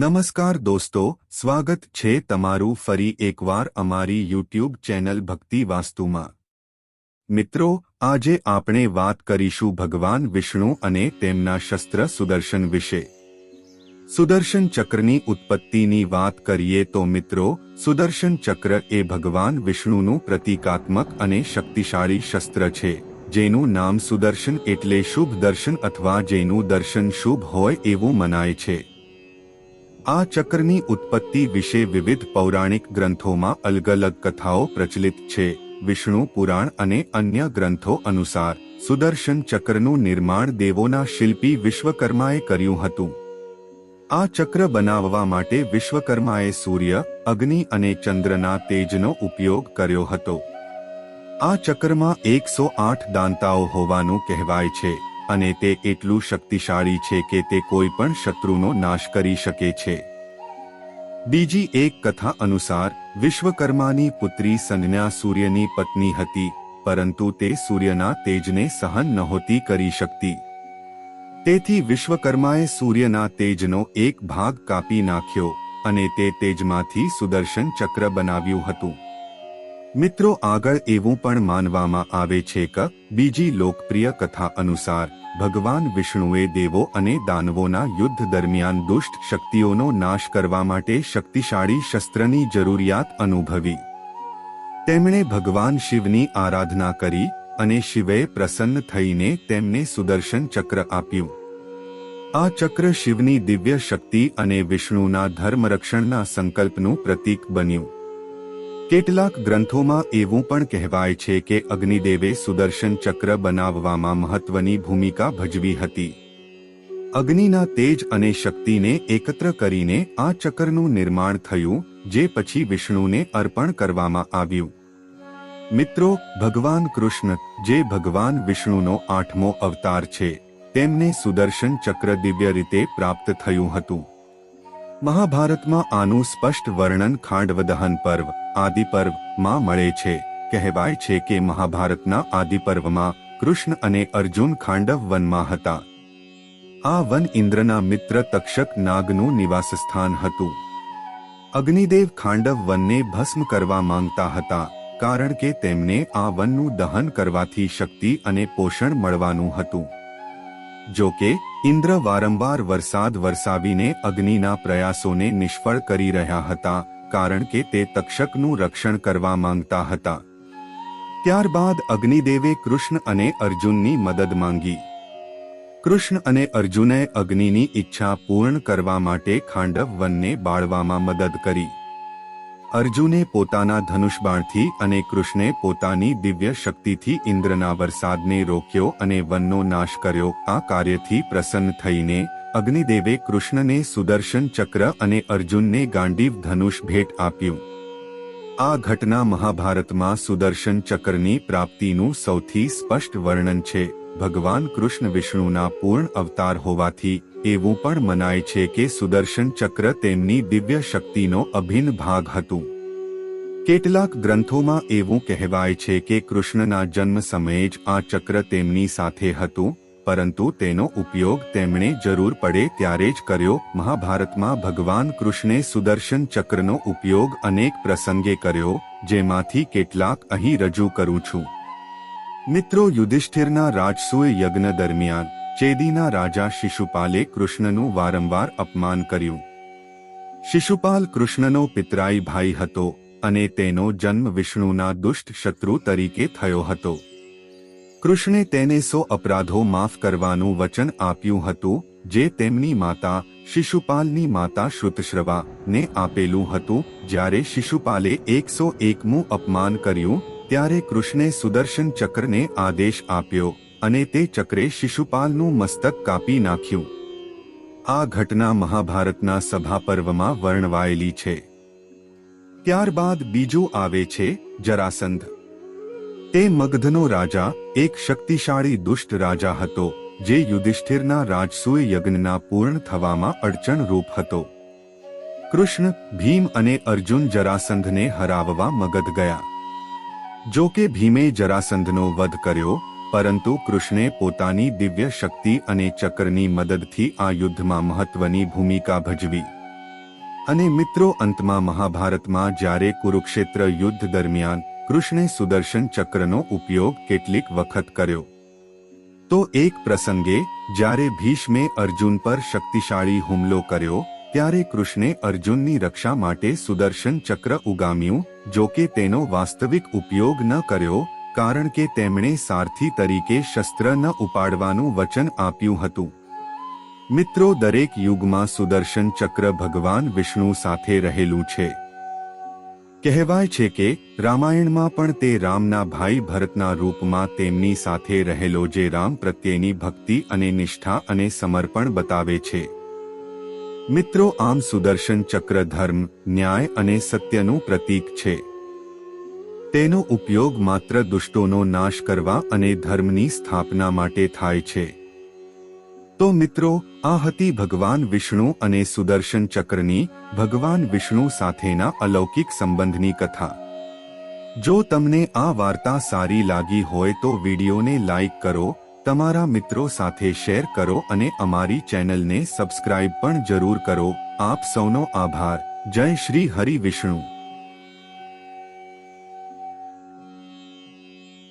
નમસ્કાર દોસ્તો, સ્વાગત છે તમારું ફરી એકવાર અમારી યુટ્યુબ ચેનલ ભક્તિ વાસ્તુમાં. મિત્રો, આજે આપણે વાત કરીશું ભગવાન વિષ્ણુ અને તેમના શસ્ત્ર સુદર્શન વિશે. સુદર્શન ચક્રની ઉત્પત્તિની વાત કરીએ તો મિત્રો, સુદર્શન ચક્ર એ ભગવાન વિષ્ણુનું પ્રતીકાત્મક અને શક્તિશાળી શસ્ત્ર છે, જેનું નામ સુદર્શન એટલે શુભ દર્શન અથવા જેનું દર્શન શુભ હોય એવું મનાય છે. આ ચક્રની ઉત્પત્તિ વિશે વિવિધ પૌરાણિક ગ્રંથોમાં અલગ અલગ કથાઓ પ્રચલિત છે. વિષ્ણુ પુરાણ અને અન્ય ગ્રંથો અનુસાર, સુદર્શન ચક્રનું નિર્માણ દેવોના શિલ્પી વિશ્વકર્માએ કર્યું હતું. આ ચક્ર બનાવવા માટે વિશ્વકર્માએ સૂર્ય, અગ્નિ અને ચંદ્રના તેજનો ઉપયોગ કર્યો હતો. આ ચક્રમાં એકસો આઠ દાંતાઓ હોવાનું કહેવાય છે. અને તે એટલું શક્તિશાળી છે કે તે કોઈ પણ શત્રુનો નાશ કરી શકે છે. બીજી એક કથા અનુસાર, વિશ્વકર્માની પુત્રી સંજ્ઞા સૂર્યની પત્ની હતી, પરંતુ તે સૂર્યના તેજને સહન નહોતી કરી શકતી. તેથી વિશ્વકર્માએ સૂર્યના તેજનો એક ભાગ કાપી નાખ્યો અને તે તેજમાંથી સુદર્શન ચક્ર બનાવ્યું હતું. મિત્રો આગળ એવું પણ માનવામાં આવે છે કે બીજી લોકપ્રિય કથા અનુસાર ભગવાન વિષ્ણુએ દેવો અને દાનવોના યુદ્ધ દરમિયાન દુષ્ટ શક્તિઓનો નાશ કરવા માટે શક્તિશાળી શસ્ત્રની જરૂરિયાત અનુભવી. તેમણે ભગવાન શિવની આરાધના કરી અને શિવે પ્રસન્ન થઈને તેમને સુદર્શન ચક્ર આપ્યું. આ ચક્ર શિવની દિવ્ય શક્તિ અને વિષ્ણુના ધર્મરક્ષણના સંકલ્પનું પ્રતીક બન્યું. કેટલાક ગ્રંથોમાં એવું પણ કહેવાય છે કે અગ્નિદેવે સુદર્શન ચક્ર બનાવવામાં મહત્વની ભૂમિકા ભજવી હતી. અગ્નિના તેજ અને શક્તિને એકત્ર કરીને આ ચક્રનું નિર્માણ થયું, જે પછી વિષ્ણુને અર્પણ કરવામાં આવ્યું. મિત્રો, ભગવાન કૃષ્ણ, જે ભગવાન વિષ્ણુનો આઠમો અવતાર છે, તેમને સુદર્શન ચક્ર દિવ્ય રીતે પ્રાપ્ત થયું હતું. મહાભારતમાં આનું સ્પષ્ટ વર્ણન ખાંડવદહન પર્વ આદિપર્વમાં મળે છે. કહેવાય છે કે મહાભારતના આદિપર્વમાં કૃષ્ણ અને અર્જુન ખાંડવ વનમાં હતા. આ વન ઇન્દ્રના મિત્ર તક્ષક નાગનું નિવાસસ્થાન હતું. અગ્નિદેવ ખાંડવ વનને ભસ્મ કરવા માંગતા હતા, કારણ કે તેમને આ વનનું દહન કરવાથી શક્તિ અને પોષણ મળવાનું હતું. જો કે, ઇન્દ્ર વારંવાર વરસાદ વરસાવીને અગ્નિના પ્રયાસોને નિષ્ફળ કરી રહ્યા હતા કારણ કે તે તક્ષકનું રક્ષણ કરવા માંગતા હતા. ત્યારબાદ અગ્નિદેવે કૃષ્ણ અને અર્જુનની મદદ માંગી. કૃષ્ણ અને અર્જુને અગ્નિની ઈચ્છા પૂર્ણ કરવા માટે ખાંડવ વનને બાળવામાં મદદ કરી. અર્જુને પોતાના ધનુષબાણથી અને કૃષ્ણે પોતાની દિવ્ય શક્તિથી ઇન્દ્રના વરસાદને રોક્યો અને વનનો નાશ કર્યો. આ કાર્યથી પ્રસન્ન થઈને અગ્નિદેવે કૃષ્ણને સુદર્શન ચક્ર અને અર્જુનને ગાંડીવ ધનુષ ભેટ આપ્યું. આ ઘટના મહાભારતમાં સુદર્શન ચક્રની પ્રાપ્તિનું સૌથી સ્પષ્ટ વર્ણન છે. ભગવાન કૃષ્ણ વિષ્ણુના પૂર્ણ અવતાર હોવાથી, એવું પણ મનાય છે કે સુદર્શન ચક્ર તેમની દિવ્ય શક્તિનો અભિન્ન ભાગ હતું. કેટલાક ગ્રંથોમાં એવું કહેવાય છે કે કૃષ્ણના જન્મ સમયે જ આ ચક્ર તેમની સાથે હતું પરંતુ તેનો ઉપયોગ તેમણે જરૂર પડે ત્યારે જ કર્યો. મહાભારતમાં ભગવાન કૃષ્ણે સુદર્શન ચક્રનો ઉપયોગ અનેક પ્રસંગે કર્યો, જેમાંથી કેટલાક અહીં રજૂ કરું છું. મિત્રો, યુધિષ્ઠિરના રાજસૂય યજ્ઞ દરમિયાન ચેદીના રાજા શિશુપાલે કૃષ્ણનું વારંવાર અપમાન કર્યું. શિશુપાલ કૃષ્ણનો પિતરાઈ ભાઈ હતો અને તેનો જન્મ વિષ્ણુના દુષ્ટ શત્રુ તરીકે થયો હતો. કૃષ્ણે તેને સો અપરાધો માફ કરવાનું વચન આપ્યું હતું, જે તેમની માતા શિશુપાલની માતા શ્રુતશ્રવા ને આપેલું હતું. જ્યારે શિશુપાલે એકસો એકમું અપમાન કર્યું, ત્યારે કૃષ્ણે સુદર્શન ચક્રને આદેશ આપ્યો અને તે ચક્રે શિશુપાલનું મસ્તક કાપી નાખ્યું. આ ઘટના મહાભારતના સભા પર્વમાં વર્ણવાયેલી છે. ત્યારબાદ બીજું આવે છે, જરાસંધ. તે મગધનો રાજા એક શક્તિશાળી દુષ્ટ રાજા હતો, જે યુધિષ્ઠિરના રાજસૂય યજ્ઞના પૂર્ણ થવામાં અડચણરૂપ હતો. કૃષ્ણ, ભીમ અને અર્જુન જરાસંધને હરાવવા મગધ ગયા. જો કે ભીમે જરાસંધનો વધ કર્યો, પરંતુ કૃષ્ણે પોતાની દિવ્ય શક્તિ અને ચક્રની મદદથી આ યુદ્ધમાં મહત્વની ભૂમિકા ભજવી. અને મિત્રો, અંતમાં મહાભારતમાં જ્યારે કુરુક્ષેત્ર યુદ્ધ દરમિયાન કૃષ્ણે સુદર્શન ચક્રનો ઉપયોગ કેટલીક વખત કર્યો. તો એક પ્રસંગે, જ્યારે ભીષ્મે અર્જુન પર શક્તિશાળી હુમલો કર્યો, ત્યારે કૃષ્ણે અર્જુનની રક્ષા માટે સુદર્શન ચક્ર ઉગામ્યું, જો કે તેનો વાસ્તવિક ઉપયોગ ન કર્યો, કારણ કે તેમણે સારથી તરીકે શસ્ત્ર ન ઉપાડવાનું વચન આપ્યું હતું. મિત્રો, દરેક યુગમાં સુદર્શન ચક્ર ભગવાન વિષ્ણુ સાથે રહેલું છે. કહેવાય છે કે રામાયણમાં પણ તે રામના ભાઈ ભરતના રૂપમાં તેમની સાથે રહેલો જે રામ પ્રત્યેની ભક્તિ અને નિષ્ઠા અને સમર્પણ બતાવે છે. મિત્રો, આમ સુદર્શન ચક્ર ધર્મ, ન્યાય અને સત્યનું પ્રતીક છે. તેનો ઉપયોગ માત્ર દુષ્ટોનો નાશ કરવા અને ધર્મની સ્થાપના માટે થાય છે. તો મિત્રો, આ હતી ભગવાન વિષ્ણુ અને સુદર્શન ચક્રની, ભગવાન વિષ્ણુ સાથેના અલૌકિક સંબંધની કથા. જો તમને આ વાર્તા સારી લાગી હોય તો વિડીયોને લાઇક કરો, તમારા મિત્રો સાથે શેર કરો અને અમારી ચેનલને સબસ્ક્રાઇબ પણ જરૂર કરો. આપ સૌનો આભાર. જય શ્રી હરિ વિષ્ણુ.